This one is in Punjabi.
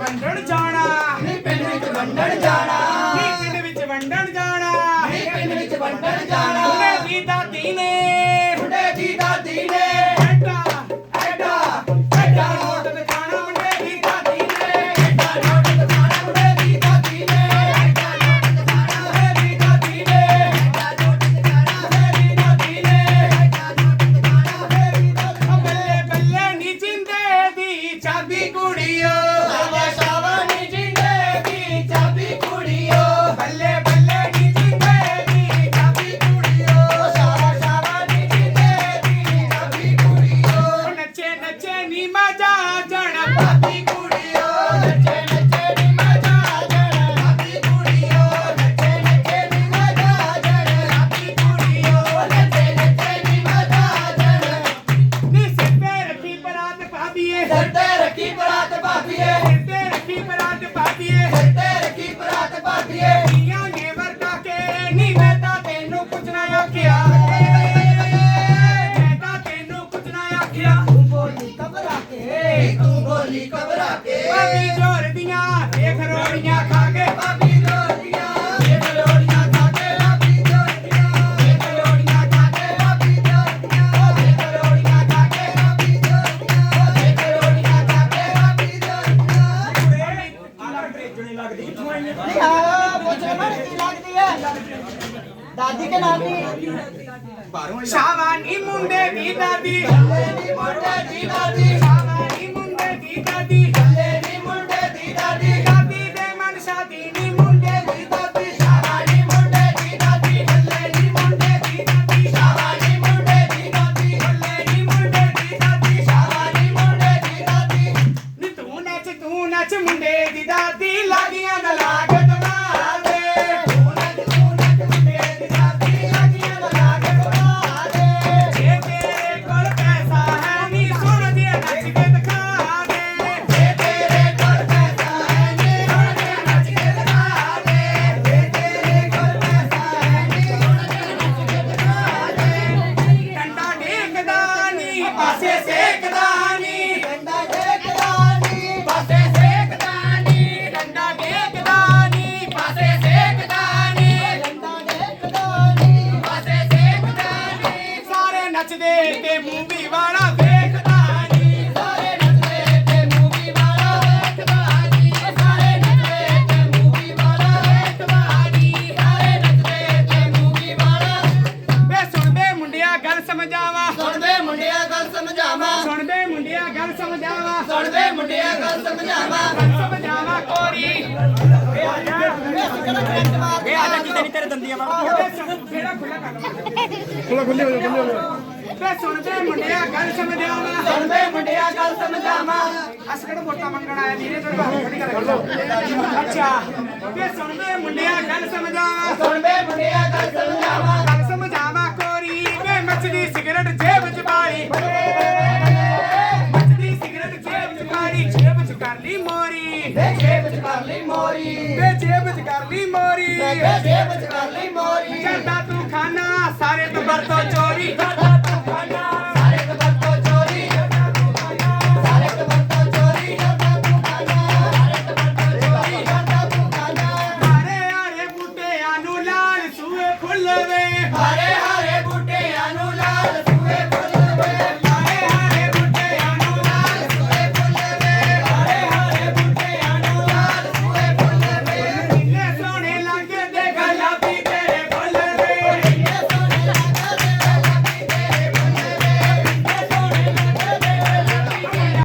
ਵੰਡਣ ਜਾਣਾ। ਨੀ ਪਿੰਡ ਵਿੱਚ ਵੰਡਣ ਜਾਣਾ। ਨੀ ਪਿੰਡ ਵਿੱਚ ਵੰਡਣ ਜਾਣਾ। ਉਹਨੇ ਦੀ ਦਾਦੀ ਨੇ। ਮੁੰਡੇ ਦੀ ਦਾਦੀ ਨੇ। ਐਡਾ ਐਡਾ ਐਡਾ ਰੱਖੀ ਪਰਾਤ ਰੱਖੀ ਪਰਾਤ ਨੀਆਂ ਨੇ ਵਰਤਾ ਕੇ ਨੀ ਮੈਂ ਤਾਂ ਤੈਨੂੰ ਕੁਝ ਨਾ ਆਖਿਆ। ਮੈਂ ਤਾਂ ਤੈਨੂੰ ਕੁਝ ਨਾ ਆਖਿਆ। ਤੂੰ ਬੋਲੀ ਘਬਰਾ ਕੇ। ਤੂੰ ਬੋਲੀ ਘਬਰਾ ਕੇ ਭਾਬੀ ਜੋਰ ਦੀਆਂ ਦੇਖ ਰੋੜੀਆਂ ਖਾ ਦਾਦੀ ਕੇ ਨਾਮ ਦੀ ਸ਼ਾਵਾਨੀ ਮੁੰਡੇ ਦੀ ਦਾਦੀ ਨੀ ਮੁੰਡੇ ਦੀ ਦਾਦੀ ਸ਼ਾਵਾਨੀ ਮੁੰਡੇ ਦੀ ਦਾਦੀ ਨੀ ਮੁੰਡੇ ਦੀ ਦਾਦੀ ਦਾਦੀ ਦੇ ਮਨ ਸ਼ਾਦੀ ਨੀ ਮੁੰਡੇ ਦੀ ਦਾਦੀ ਸ਼ਾਬਾਨੀ ਮੁੰਡੇ ਦੀ ਦਾਦੀ ਹੱਲੇ ਨੀ ਮੁੰਡੇ ਦੀ ਦਾਦੀ ਸ਼ਾਬਾਨੀ ਮੁੰਡੇ ਦੀ ਦਾਦੀ ਹੱਲੇ ਨੀ ਮੁੰਡੇ ਦੀ ਦਾਦੀ ਸ਼ਾਬਾਨੀ ਮੁੰਡੇ ਦੀ ਦਾਦੀ ਨੀ ਤੂੰ ਨੱਚ ਤੂੰ ਨੱਚ ਮੁੰਡੇ ਦੀ ਦਾਦੀ ਲਾਗੀਆਂ ਦਾ ਲਾਗਤ ਨੱਚਦੇ ਤੇ ਮੂਵੀ ਵਾਲਾ ਵੇ ਸੁਣਦੇ ਮੁੰਡਿਆ ਗੱਲ ਸਮਝਾਵਾ। ਸੁਣਦੇ ਮੁੰਡਿਆ ਗੱਲ ਸਮਝਾਵਾਂ। ਸੁਣਦੇ ਮੁੰਡਿਆ ਗੱਲ ਸਮਝਾਵਾ। ਸੁਣਦੇ ਮੁੰਡਿਆ ਗੱਲ ਸਮਝਾਵਾਂ। ਗੱਲ ਸਮਝਾਵਾ ਕੋਰੀ। ਇਹ ਆ ਜਾ। ਕਿਤੇ ਨਹੀਂ ਤੇਰੇ ਦੰਦੀਆਂ ਮਾਰ ਜਿਹੜਾ ਖੁੱਲਾ ਕਰ ਖੁੱਲਾ ਖੁੱਲੇ ਹੋ ਜਾ। ਵੇ ਸੁਣਦੇ ਮੁੰਡਿਆ ਗੱਲ ਸਮਝਾਵਾ। ਸੁਣਦੇ ਮੁੰਡਿਆ ਗੱਲ ਸਮਝਾਵਾਂ। ਅਸ ਕਿਹੜਾ ਵੋਟਾਂ ਮੰਗਣ ਆਇਆ ਵੀਰੇ ਤੁਹਾਡੇ ਬਾਹਰ ਖੜੀ ਕਰ। ਅੱਛਾ ਵੇ ਸੁਣਦੇ ਮੁੰਡਿਆ ਗੱਲ ਸਮਝਾਵਾ। ਸੁਣਦੇ ਮੁੰਡਿਆ ਗੱਲ ਸਮਝਾਵਾਂ। ਗੱਲ ਸਮਝਾਵਾ ਕੋਰੀ। ਵੇ ਮੱਛਦੀ ਸਿਗਰਟ ਜੇਬ ਚ ਪਾਈ। ਮੱਛਦੀ ਸਿਗਰਟ ਜੇਬ ਚ ਪਾਈ। ਜੇਬ ਚ ਕਰ ਲਈ ਮੋਰੀ। ਵੇ ਜੇਬ ਚ ਕਰ ਲਈ ਮੋਰੀ। ਵੇ ਜੇਬ ਚ ਕਰ ਲਈ ਮੋਰੀ। ਵੇ ਜੇਬ ਚ ਕਰ ਲਈ ਮੋਰੀ। ਕਰਦਾ ਤੂੰ ਖਾਣਾ ਸਾਰੇ ਟੱਬਰ ਤੋਂ ਚੋਰੀ।